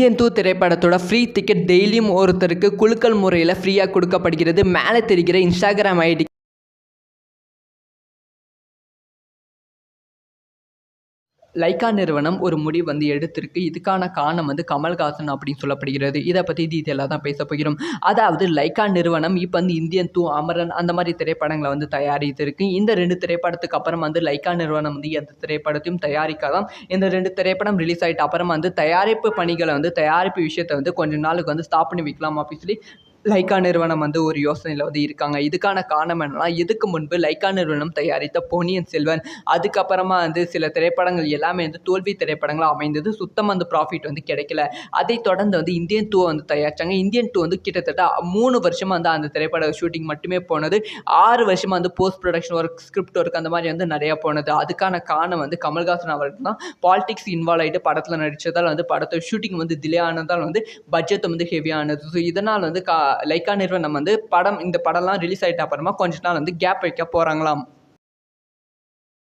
Indian தூ திரைப்படத்தோட free ticket டெய்லியும் ஒருத்தருக்கு குழுக்கள் முறையில் ஃப்ரீயாக கொடுக்கப்படுகிறது. மேலே தெரிகிற இன்ஸ்டாகிராம் ஐடி லைக்கா நிறுவனம் ஒரு முடிவு வந்து எடுத்திருக்கு. இதுக்கான காரணம் வந்து கமல்ஹாசன் அப்படின்னு சொல்லப்படுகிறது. இதை பற்றி டீட்டெயிலாக தான் பேச போகிறோம். அதாவது லைக்கா நிறுவனம் இப்போ வந்து இந்தியன் தூ அமரன் அந்த மாதிரி திரைப்படங்களை வந்து தயாரித்திருக்கு. இந்த ரெண்டு திரைப்படத்துக்கு அப்புறம் வந்து லைக்கா நிறுவனம் வந்து எந்த திரைப்படத்தையும் தயாரிக்காதாம். இந்த ரெண்டு திரைப்படம் ரிலீஸ் ஆகிட்ட அப்புறம் வந்து தயாரிப்பு பணிகளை வந்து தயாரிப்பு விஷயத்தை வந்து கொஞ்ச நாளுக்கு வந்து ஸ்டாப் பண்ணி வைக்கலாம் அப்படின்னு சொல்லி லைக்கா நிறுவனம் வந்து ஒரு யோசனையில் வந்து இருக்காங்க. இதுக்கான காரணம் என்னன்னா இதுக்கு முன்பு லைக்கா நிறுவனம் தயாரித்த பொன்னியின் செல்வன் அதுக்கப்புறமா வந்து சில திரைப்படங்கள் எல்லாமே வந்து தோல்வி திரைப்படங்களாக அமைந்தது. சுத்தமாக வந்து ப்ராஃபிட் வந்து கிடைக்கல. அதை தொடர்ந்து வந்து இந்தியன் டூ வந்து தயாரிச்சாங்க. இந்தியன் டூ வந்து கிட்டத்தட்ட மூணு வருஷமாக வந்து அந்த திரைப்பட ஷூட்டிங் மட்டுமே போனது. ஆறு வருஷமாக வந்து post production work script work அந்த மாதிரி வந்து நிறையா போனது. அதுக்கான காரணம் வந்து கமல்ஹாசன் அவர்கள் தான். பாலிடிக்ஸ் இன்வால்வ் ஆகிட்டு படத்தில் நடித்ததால் வந்து படத்தை ஷூட்டிங் வந்து டிலே ஆனதால் வந்து பட்ஜெட் வந்து ஹெவியானது ஸோ இதனால் வந்து கா லைக்கா நிறுவனம் வந்து படம் இந்த படம்லாம் ரிலீஸ் ஆகிட்ட அப்புறமா கொஞ்ச நாள் வந்து கேப் வைக்க போகிறாங்களாம்